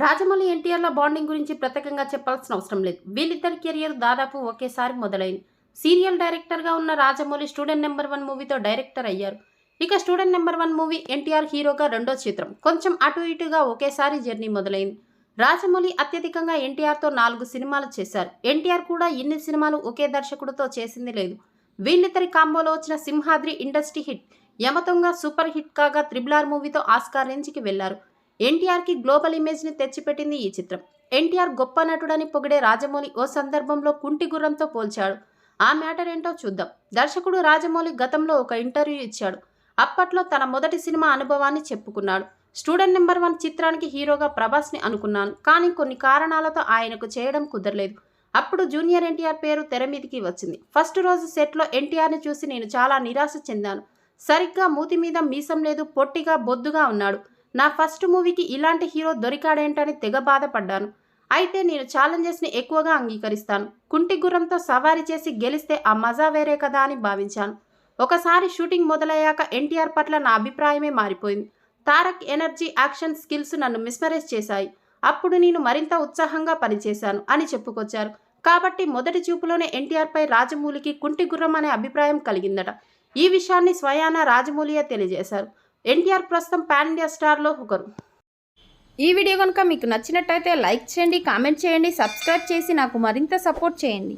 Rajamouli ఎన్టీఆర్ల bonding గురించి ప్రత్యేకంగా చెప్పాల్సిన అవసరం లేదు. వీళ్ళిద్దరి కెరియర్ దాదాపు ఒకేసారి మొదలైంది. సీరియల్ డైరెక్టర్గా ఉన్న రాజమౌళి స్టూడెంట్ నెంబర్ వన్ మూవీతో డైరెక్టర్ అయ్యారు. ఇక student number one movie NTR హీరోగా రెండో చిత్రం. కొంచెం అటు ఇటుగా ఒకేసారి జర్నీ మొదలైంది. రాజమౌళి అత్యధికంగా ఎన్టీఆర్తో నాలుగు సినిమాలు చేశారు. ఎన్టీఆర్ కూడా ఇన్ని సినిమాలు ఒకే దర్శకుడితో చేసింది లేదు. వీళ్ళిద్దరి కాంబోలో వచ్చిన సింహాద్రి ఇండస్ట్రీ హిట్ యమతుంగ సూపర్ హిట్ కాగా త్రిబుల్ ఆర్ మూవీతో ఆస్కార్ రేంజ్కి వెళ్ళారు. ఎన్టీఆర్కి గ్లోబల్ ఇమేజ్ని తెచ్చిపెట్టింది ఈ చిత్రం. ఎన్టీఆర్ గొప్ప నటుడని పొగిడే రాజమౌళి ఓ సందర్భంలో కుంటి గుర్రంతో పోల్చాడు. ఆ మ్యాటర్ ఏంటో చూద్దాం. దర్శకుడు రాజమౌళి గతంలో ఒక ఇంటర్వ్యూ ఇచ్చాడు. అప్పట్లో తన మొదటి సినిమా అనుభవాన్ని చెప్పుకున్నాడు. స్టూడెంట్ నెంబర్ వన్ చిత్రానికి హీరోగా ప్రభాస్ని అనుకున్నాను. కానీ కొన్ని కారణాలతో ఆయనకు చేయడం కుదరలేదు. అప్పుడు జూనియర్ ఎన్టీఆర్ పేరు తెర మీదికి వచ్చింది. ఫస్ట్ రోజు సెట్లో ఎన్టీఆర్ని చూసి నేను చాలా నిరాశ చెందాను. సరిగ్గా మూతి మీద మీసం లేదు పొట్టిగా బొద్దుగా ఉన్నాడు. నా ఫస్ట్ మూవీకి ఇలాంటి హీరో దొరికాడేంటని తెగ బాధపడ్డాను. అయితే నేను ఛాలెంజెస్ని ఎక్కువగా అంగీకరిస్తాను. కుంటి గుర్రంతో సవారీ చేసి గెలిస్తే ఆ మజా వేరే కదా అని భావించాను. ఒకసారి షూటింగ్ మొదలయ్యాక ఎన్టీఆర్ పట్ల నా అభిప్రాయమే మారిపోయింది. తారక్ ఎనర్జీ యాక్షన్ స్కిల్స్ నన్ను మిస్మరైజ్ చేశాయి. అప్పుడు నేను మరింత ఉత్సాహంగా పనిచేశాను అని చెప్పుకొచ్చారు. కాబట్టి మొదటి చూపులోనే ఎన్టీఆర్పై రాజమౌళికి కుంటి గుర్రం అనే అభిప్రాయం కలిగిందట. ఈ విషయాన్ని స్వయాన రాజమౌళియే తెలియజేశారు. ఎన్టీఆర్ ప్రస్తుతం పాన్ ఇండియా స్టార్లో ఒకరు ఈ వీడియో కనుక మీకు నచ్చినట్టయితే లైక్ చేయండి కామెంట్ చేయండి సబ్స్క్రైబ్ చేసి నాకు మరింత సపోర్ట్ చేయండి.